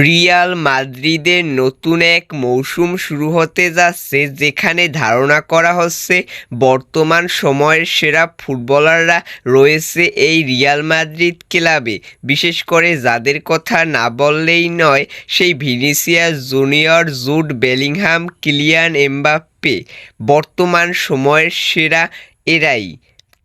Real মাদ্রিদের নতুন এক মৌসুম শুরু হতে যাচ্ছে, যেখানে ধারণা করা হচ্ছে বর্তমান সময়ের সেরা ফুটবলাররা রয়েছে এই রিয়াল মাদ্রিদ ক্লাবে। বিশেষ করে যাদের কথা না বললেই নয়, সেই Vinicius Junior Jude Bellingham, Kylian Mbappe. বর্তমান সময়ের সেরা এরাই।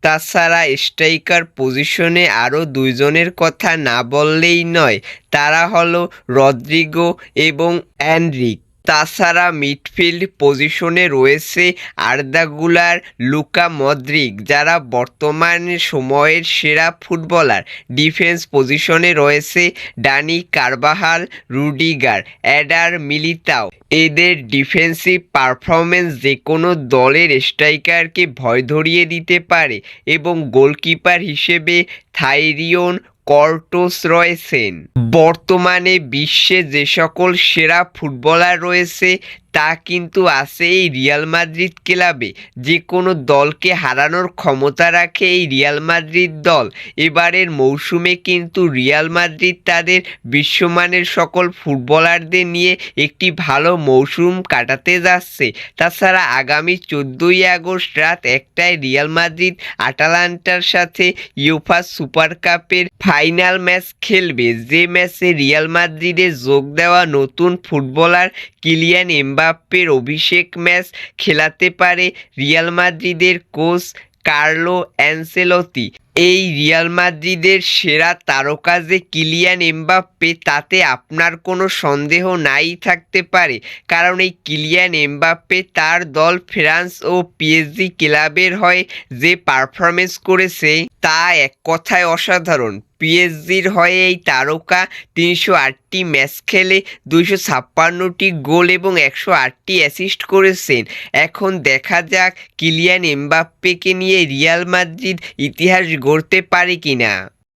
তাছাড়া স্ট্রাইকার পজিশনে আরও দুইজনের কথা না বললেই নয়। তারা হলো রদ্রিগো এবং অ্যানরিক। তাছাড়া মিডফিল্ড পজিশনে রয়েছে আর্দাগুলার লুকা মদ্রিক যারা বর্তমান সময়ের সেরা ফুটবলার। ডিফেন্স পজিশনে রয়েছে Dani Carvajal, Rudiger Eder Militao. এদের ডিফেন্সিভ পারফরমেন্স যে কোনো দলের স্ট্রাইকারকে ভয় ধরিয়ে দিতে পারে এবং গোলকিপার হিসেবে থাইরিয়ন কর্টোস রয়েছেন। বর্তমানে বিশ্বে যে সকল সেরা ফুটবলার রয়েছে তা কিন্তু আছে এই রিয়াল মাদ্রিদ ক্লাবে। যে কোনো দলকে হারানোর ক্ষমতা রাখে এই রিয়াল মাদ্রিদ দল। এবারের মৌসুমে কিন্তু রিয়াল মাদ্রিদ তাদের বিশ্বমানের সকল ফুটবলারদের নিয়ে একটি ভালো মৌসুম কাটাতে যাচ্ছে। তাছাড়া আগামী চোদ্দোই আগস্ট রাত একটায় রিয়াল মাদ্রিদ আটালান্টার সাথে ইউফা সুপার কাপের ফাইনাল ম্যাচ খেলবে। যে ম্যাচে রিয়াল মাদ্রিদে যোগ দেওয়া নতুন ফুটবলার কিলিয়ান এমবাপ্পের অভিষেক ম্যাচ খেলাতে পারে রিয়াল মাদ্রিদের কোচ কার্লো অ্যানসেলতি। এই রিয়াল মাদ্রিদের সেরা তারকা যে কিলিয়ান এমবাপ্পে, তাতে আপনার কোনো সন্দেহ নাই থাকতে পারে। কারণ এই কিলিয়ান এমবাপ্পে তার দল ফ্রান্স ও পিএসজি ক্লাবের হয়ে যে পারফরমেন্স করেছে, তা এক কথায় অসাধারণ। পিএসজির হয়ে এই তারকা তিনশো আটটি ম্যাচ খেলে দুইশো ছাপ্পান্নটি গোল এবং একশো আটটি অ্যাসিস্ট করেছেন। এখন দেখা যাক কিলিয়ান এমবাপ্পেকে নিয়ে রিয়াল মাদ্রিদ ইতিহাস গড়তে পারে কিনা।